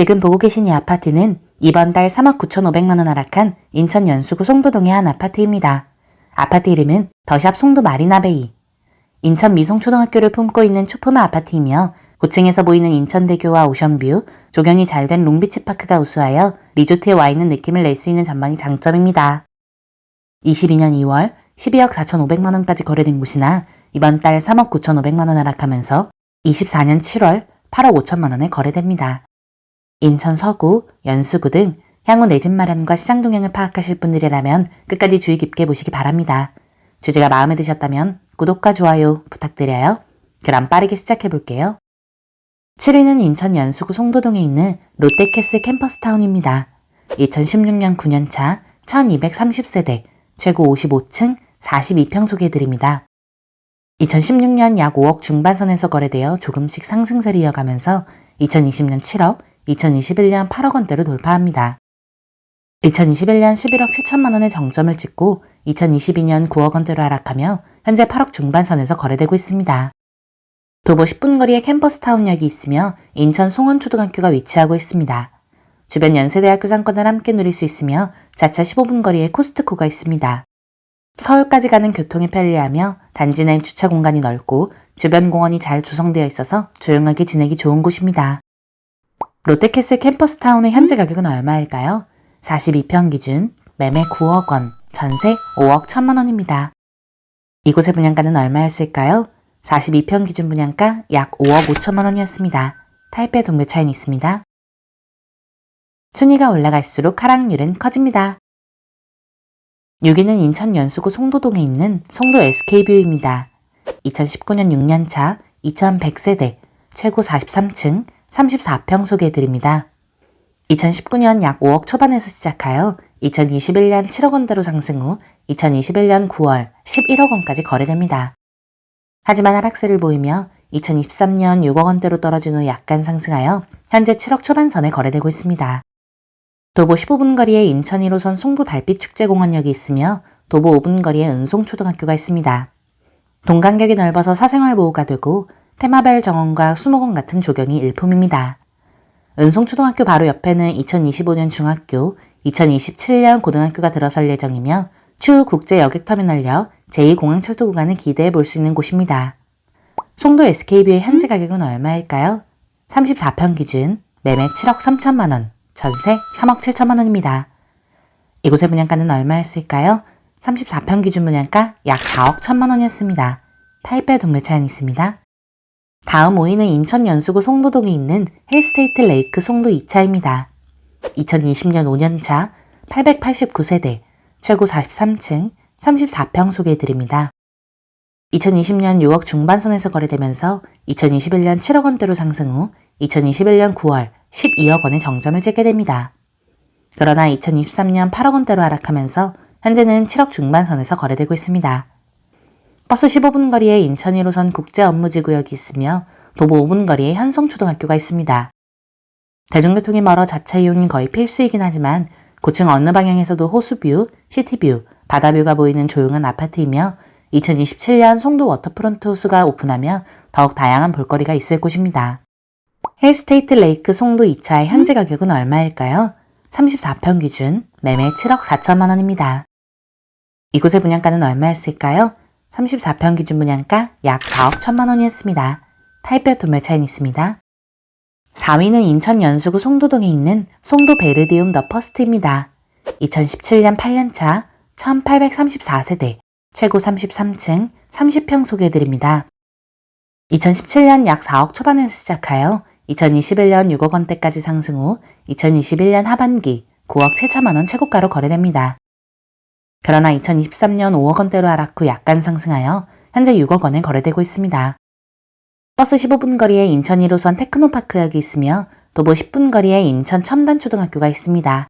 지금 보고 계신 이 아파트는 이번 달 3억 9,500만원 하락한 인천 연수구 송도동의 한 아파트입니다. 아파트 이름은 더샵 송도 마리나베이. 인천 미송초등학교를 품고 있는 초품화 아파트이며 고층에서 보이는 인천대교와 오션뷰, 조경이 잘 된 롱비치 파크가 우수하여 리조트에 와 있는 느낌을 낼 수 있는 전망이 장점입니다. 22년 2월 12억 4,500만 원까지 거래된 곳이나 이번 달 3억 9,500만 원 하락하면서 24년 7월 8억 5천만 원에 거래됩니다. 인천 서구, 연수구 등 향후 내 집 마련과 시장 동향을 파악하실 분들이라면 끝까지 주의 깊게 보시기 바랍니다. 주제가 마음에 드셨다면 구독과 좋아요 부탁드려요. 그럼 빠르게 시작해 볼게요. 7위는 인천 연수구 송도동에 있는 롯데캐슬 캠퍼스타운입니다. 2016년 9년차 1230세대, 최고 55층 42평 소개해드립니다. 2016년 약 5억 중반선에서 거래되어 조금씩 상승세를 이어가면서 2020년 7억, 2021년 8억 원대로 돌파합니다. 2021년 11억 7천만 원의 정점을 찍고 2022년 9억 원대로 하락하며 현재 8억 중반선에서 거래되고 있습니다. 도보 10분 거리에 캠퍼스타운역이 있으며 인천 송원초등학교가 위치하고 있습니다. 주변 연세대학교 상권을 함께 누릴 수 있으며 자차 15분 거리에 코스트코가 있습니다. 서울까지 가는 교통이 편리하며 단지 내 주차 공간이 넓고 주변 공원이 잘 조성되어 있어서 조용하게 지내기 좋은 곳입니다. 롯데캐슬 캠퍼스타운의 현재 가격은 얼마일까요? 42평 기준 매매 9억 원, 전세 5억 1천만 원입니다. 이곳의 분양가는 얼마였을까요? 42평 기준 분양가 약 5억 5천만 원이었습니다. 타입의 동네 차이는 있습니다. 순위가 올라갈수록 하락률은 커집니다. 6위는 인천 연수구 송도동에 있는 송도 SK뷰입니다. 2019년 6년차 2100세대 최고 43층 34평 소개해드립니다. 2019년 약 5억 초반에서 시작하여 2021년 7억 원대로 상승 후 2021년 9월 11억 원까지 거래됩니다. 하지만 하락세를 보이며 2023년 6억 원대로 떨어진 후 약간 상승하여 현재 7억 초반선에 거래되고 있습니다. 도보 15분 거리에 인천 1호선 송도 달빛축제공원역이 있으며 도보 5분 거리에 은송초등학교가 있습니다. 동간격이 넓어서 사생활 보호가 되고 테마벨 정원과 수목원 같은 조경이 일품입니다. 은송초등학교 바로 옆에는 2025년 중학교, 2027년 고등학교가 들어설 예정이며 추후 국제여객터미널역 제2공항철도 구간을 기대해 볼 수 있는 곳입니다. 송도 SK뷰의 현재 가격은 얼마일까요? 34평 기준 매매 7억 3천만 원, 전세 3억 7천만 원입니다. 이곳의 분양가는 얼마였을까요? 34평 기준 분양가 약 4억 1천만 원이었습니다. 타입별 동네 차이는 있습니다. 다음 5위는 인천 연수구 송도동에 있는 헬스테이트 레이크 송도 2차입니다. 2020년 5년차 889세대, 최고 43층 34평 소개해드립니다. 2020년 6억 중반선에서 거래되면서 2021년 7억 원대로 상승 후 2021년 9월 12억 원의 정점을 찍게 됩니다. 그러나 2023년 8억 원대로 하락하면서 현재는 7억 중반선에서 거래되고 있습니다. 버스 15분 거리에 인천 1호선 국제 업무지 구역이 있으며 도보 5분 거리에 현송초등학교가 있습니다. 대중교통이 멀어 자차 이용이 거의 필수이긴 하지만 고층 어느 방향에서도 호수뷰, 시티뷰, 바다뷰가 보이는 조용한 아파트이며 2027년 송도 워터프론트 호수가 오픈하며 더욱 다양한 볼거리가 있을 곳입니다. 헬스테이트 레이크 송도 2차의 현재 가격은 얼마일까요? 34평 기준 매매 7억 4천만 원입니다. 이곳의 분양가는 얼마였을까요? 34평 기준 분양가 약 4억 1천만 원이었습니다. 타입별 도매 차이는 있습니다. 4위는 인천 연수구 송도동에 있는 송도 베르디움 더 퍼스트입니다. 2017년 8년차 1834세대, 최고 33층 30평 소개해드립니다. 2017년 약 4억 초반에서 시작하여 2021년 6억 원대까지 상승 후 2021년 하반기 9억 7천만 원 최고가로 거래됩니다. 그러나 2023년 5억 원대로 하락 후 약간 상승하여 현재 6억 원에 거래되고 있습니다. 버스 15분 거리에 인천 1호선 테크노파크역이 있으며 도보 10분 거리에 인천 첨단초등학교가 있습니다.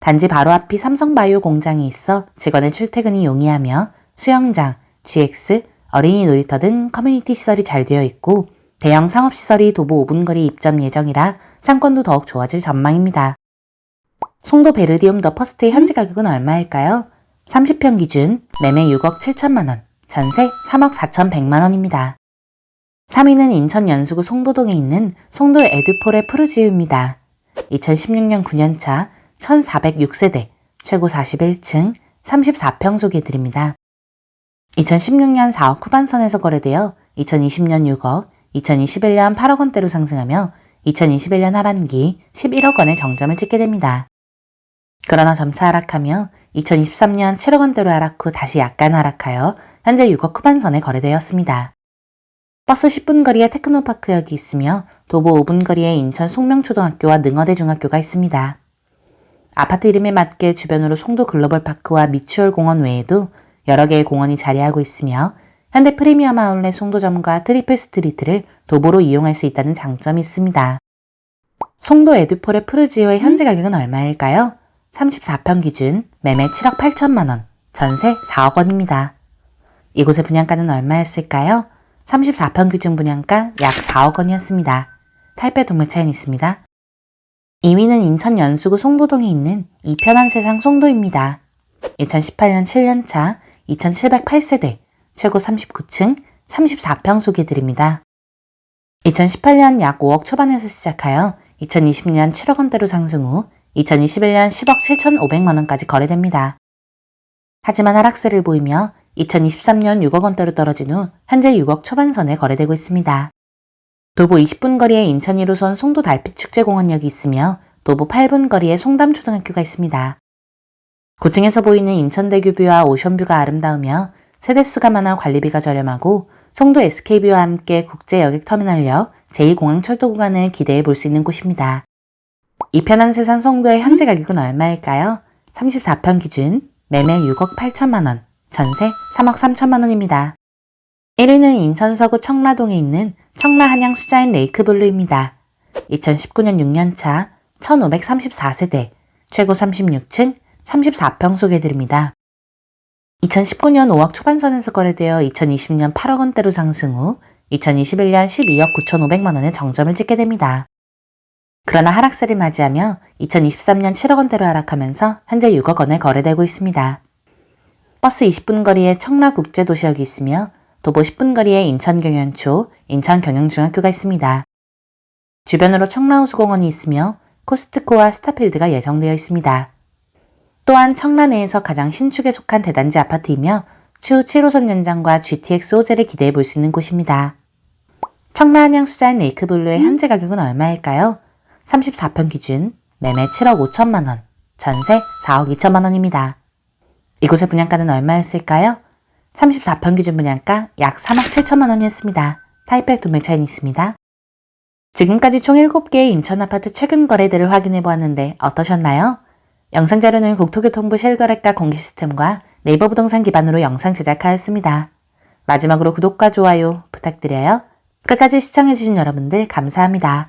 단지 바로 앞이 삼성바이오 공장이 있어 직원의 출퇴근이 용이하며 수영장, GX, 어린이 놀이터 등 커뮤니티 시설이 잘 되어 있고 대형 상업시설이 도보 5분 거리 입점 예정이라 상권도 더욱 좋아질 전망입니다. 송도 베르디움 더 퍼스트의 현재 가격은 얼마일까요? 30평 기준 매매 6억 7천만 원, 전세 3억 4천 100만 원입니다. 3위는 인천 연수구 송도동에 있는 송도 에듀폴의 푸르지우입니다. 2016년 9년차 1406세대, 최고 41층, 34평 소개해드립니다. 2016년 4억 후반선에서 거래되어 2020년 6억, 2021년 8억 원대로 상승하며 2021년 하반기 11억 원의 정점을 찍게 됩니다. 그러나 점차 하락하며 2023년 7억 원대로 하락 후 다시 약간 하락하여 현재 6억 후반선에 거래되었습니다. 버스 10분 거리에 테크노파크역이 있으며 도보 5분 거리에 인천 송명초등학교와 능어대 중학교가 있습니다. 아파트 이름에 맞게 주변으로 송도 글로벌파크와 미추홀 공원 외에도 여러 개의 공원이 자리하고 있으며 현대 프리미엄 아울렛 송도점과 트리플 스트리트를 도보로 이용할 수 있다는 장점이 있습니다. 송도 에듀폴의 푸르지오의 현재 가격은 얼마일까요? 34평 기준 매매 7억 8천만 원, 전세 4억 원입니다. 이곳의 분양가는 얼마였을까요? 34평 기준 분양가 약 4억 원이었습니다. 탈배 동물 차이는 있습니다. 2위는 인천 연수구 송도동에 있는 이편한 세상 송도입니다. 2018년 7년차 2708세대, 최고 39층 34평 소개해드립니다. 2018년 약 5억 초반에서 시작하여 2020년 7억 원대로 상승 후 2021년 10억 7,500만 원까지 거래됩니다. 하지만 하락세를 보이며 2023년 6억 원대로 떨어진 후 현재 6억 초반선에 거래되고 있습니다. 도보 20분 거리에 인천 1호선 송도 달빛축제공원역이 있으며 도보 8분 거리에 송담초등학교가 있습니다. 고층에서 보이는 인천대교 뷰와 오션뷰가 아름다우며 세대수가 많아 관리비가 저렴하고 송도 SK뷰와 함께 국제여객터미널역 제2공항철도 구간을 기대해 볼 수 있는 곳입니다. 이 편한 세상 송도의 현재 가격은 얼마일까요? 34평 기준 매매 6억 8천만 원, 전세 3억 3천만 원입니다. 1위는 인천 서구 청라동에 있는 청라 한양 수자인 레이크블루입니다. 2019년 6년차 1534세대, 최고 36층 34평 소개해드립니다. 2019년 5억 초반선에서 거래되어 2020년 8억 원대로 상승 후 2021년 12억 9,500만 원의 정점을 찍게 됩니다. 그러나 하락세를 맞이하며 2023년 7억 원대로 하락하면서 현재 6억 원에 거래되고 있습니다. 버스 20분 거리에 청라국제도시역이 있으며 도보 10분 거리에 인천경연초, 인천경영중학교가 있습니다. 주변으로 청라호수공원이 있으며 코스트코와 스타필드가 예정되어 있습니다. 또한 청라 내에서 가장 신축에 속한 대단지 아파트이며 추후 7호선 연장과 GTX 호재를 기대해 볼 수 있는 곳입니다. 청라 한양 수자인 레이크블루의 현재 가격은 얼마일까요? 34평 기준 매매 7억 5천만 원, 전세 4억 2천만 원입니다. 이곳의 분양가는 얼마였을까요? 34평 기준 분양가 약 3억 7천만 원이었습니다. 타입백 도매 차이는 있습니다. 지금까지 총 7개의 인천 아파트 최근 거래들을 확인해 보았는데 어떠셨나요? 영상 자료는 국토교통부 실거래가 공개 시스템과 네이버 부동산 기반으로 영상 제작하였습니다. 마지막으로 구독과 좋아요 부탁드려요. 끝까지 시청해주신 여러분들 감사합니다.